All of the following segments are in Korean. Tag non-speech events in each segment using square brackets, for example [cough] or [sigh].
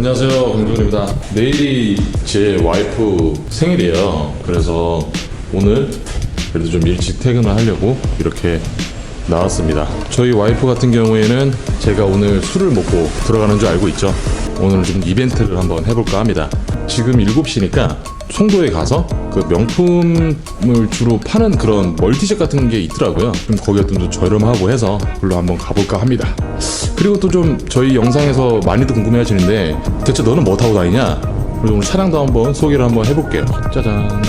안녕하세요 공준입니다. 내일이 제 와이프 생일이에요. 그래서 오늘 그래도 좀 일찍 퇴근을 하려고 이렇게 나왔습니다. 저희 와이프 같은 경우에는 제가 오늘 술을 먹고 들어가는 줄 알고 있죠. 오늘 좀 이벤트를 한번 해볼까 합니다. 지금 7시니까 송도에 가서 그 명품을 주로 파는 그런 멀티샵 같은 게 있더라고요. 좀 거기가 좀 저렴하고 해서 그걸로 한번 가볼까 합니다 그리고 또 좀 저희 영상에서 많이들 궁금해 하시는데 대체 너는 뭐 타고 다니냐? 그래서 오늘 차량도 한번 소개를 한번 해볼게요. 짜잔.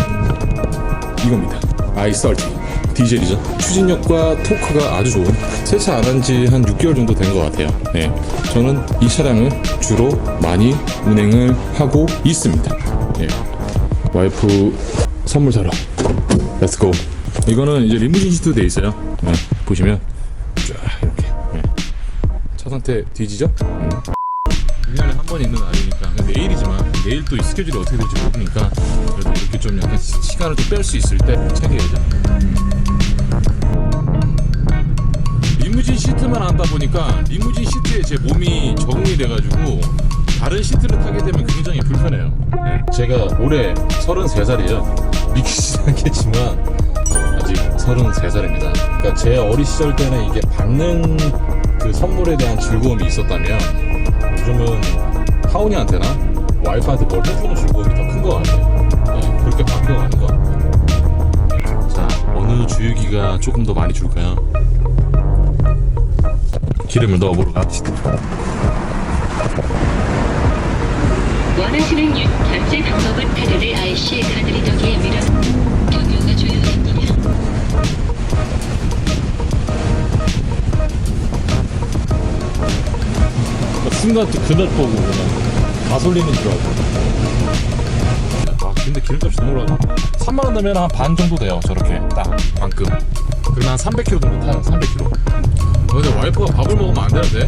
이겁니다. 아이썰티 디젤이죠. 추진력과 토크가 아주 좋은 세차 안 한 지 한 6개월 정도 된 것 같아요. 네. 저는 이 차량을 주로 많이 운행을 하고 있습니다. 네. 와이프 선물 사러 렛츠고. 이거는 이제 리무진 시트 돼 있어요. 네. 보시면 쫙. 차 상태 뒤지죠? 음. 1년에 한 번 있는 날이니까 내일이지만 내일 또이 스케줄이 어떻게 될지 모르니까 그래도 이렇게 좀 약간 시- 시간을 좀 뺄 수 있을 때 챙겨야죠 음. 리무진 시트만 한다 보니까 리무진 시트에 제 몸이 적응이 돼가지고 다른 시트를 타게 되면 굉장히 불편해요 네. 제가 올해 33살이에요 믿기지 [laughs] 않겠지만 아직 33살입니다. 그러니까 제 어린 시절 때는 이게 받는 그 선물에 대한 즐거움이 있었다면 요즘은 하온이한테나 와이프한테 뭘 해주는 즐거움이 더 큰 것 같아요. 네, 그렇게 바뀌어가는 것 같아요. 자, 어느 주유기가 조금 더 많이 줄까요? 기름을 넣어보러 갑시다. 원하시는 유, 결제 방법은 카드를 IC 카드 리더기에 밀어 순간 그날 보고 그냥 가솔린인 줄 알고. 와 근데 기름값이 너무 올라가. 3만 원 내면 한 반 정도 돼요. 저렇게 딱 반금. 그러면 한 300km 정도 타요. 300km. 어, 근데 와이프가 밥을 먹으면 안 되는데.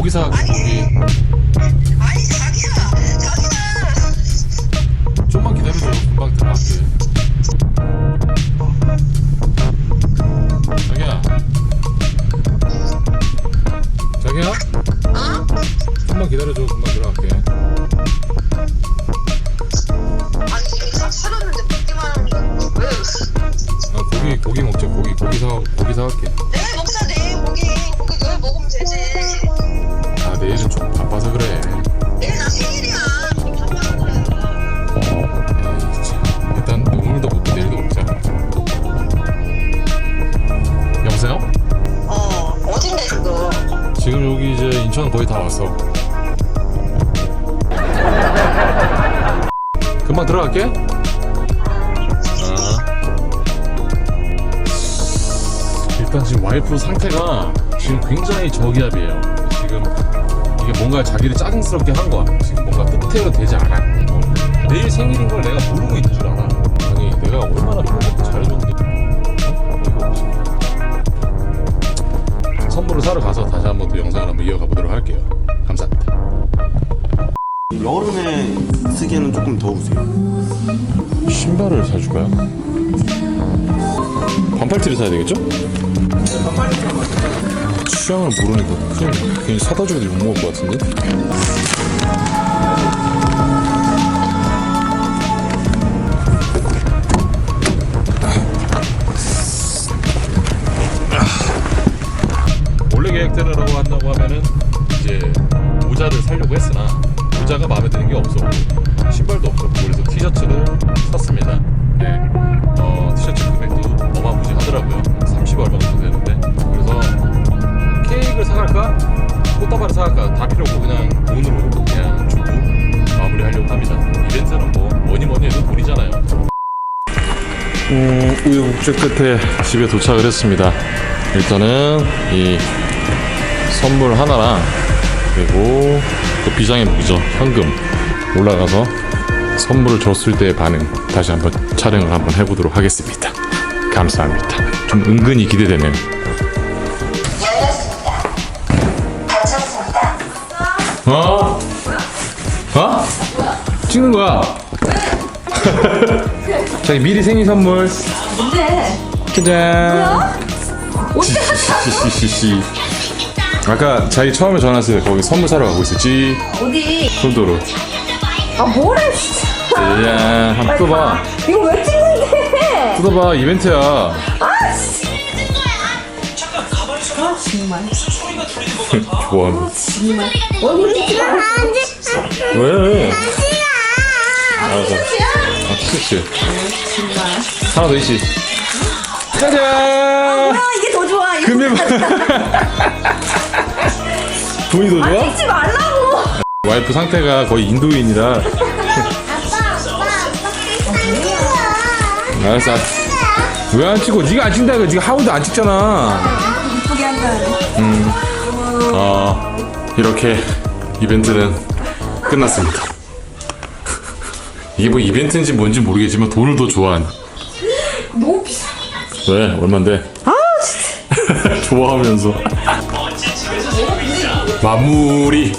고기 사갈게 고기. 아니 자기야, 자기야. 좀만 기다려줘 금방 들어갈게. 자기야. 자기야. 어? 좀만 기다려줘 금방 들어갈게. 아니 이미 다 차렸는데 먹기만 하는데 왜? 아 고기 고기 먹자 고기 고기 사 고기 사갈게. 내일 먹 인천 거의 다 왔어. 금방 들어갈게. 아. 일단 지금 와이프 상태가 지금 굉장히 저기압이에요. 지금 이게 뭔가 자기를 짜증스럽게 한 거야. 지금 뭔가 뜻대로 되지 않아. 어. 내일 생일인 걸 내가 모르고 있는 줄 알아. 아니 내가 얼마나 그렇게 잘해줬 선물을 사러 가서 다시 한번 또 영상을 한번 이어가 보도록 할게요. 감사합니다. 여름에 쓰기에는 조금 더우세요. 신발을 사줄까요? 반팔티를 사야 되겠죠? 취향을 모르니까 그냥 괜히 사다 주고 욕먹을 것 같은데? 특별 계획대로라고 한다고 하면은 이제 모자를 살려고 했으나 모자가 마음에 드는 게 없었고 신발도 없었고 그래서 티셔츠를 샀습니다. 네. 어, 티셔츠 금액도 어마무지하더라고요. 30 얼마 정도 되는데 그래서 케이크를 사갈까 꽃다발을 사갈까 다 필요 없고 그냥 돈으로 그냥 주고 마무리하려고 합니다. 이벤트는 뭐 뭐니 뭐니 해도 돈이잖아요. 음, 우유국제 끝에 집에 도착을 했습니다. 일단은 이 선물 하나랑 그리고 또 비장의 무기죠 현금 올라가서 선물을 줬을 때의 반응 다시 한번 촬영을 한번 해보도록 하겠습니다. 감사합니다. 좀 은근히 기대되네요. 어? 어? 찍는 거야. 자기 미리 생일 선물. 뭔데? 짜잔. 시시시시. 아까 자기 처음에 전화했을 때 거기 선물 사러 가고 있었지. 어디? 손도로. 아 뭐래 진짜 야, 한번 뜯어봐. 이거 왜 찍는데? 뜯어봐. 이벤트야. 아 씨. 아 정말 좋아. 정말 얼굴 찍지 마 왜? 알았어. 아, 티셔츠. 하나 더 있지. 짜잔. 아 이게 금이 돈이 더 좋아? 찍지 말라고 와이프 상태가 거의 인도인이라. 알았어. 왜 안 찍어? 네가 안 찍는다고. 네가 하우도 안 찍잖아. 이쁘게 한다 어, 이렇게 이벤트는 끝났습니다. 이게 뭐 이벤트인지 뭔지 모르겠지만 돈을 더 좋아하는. 너무 비싸 왜? 얼만데? 좋아하면서. [laughs] 마무리.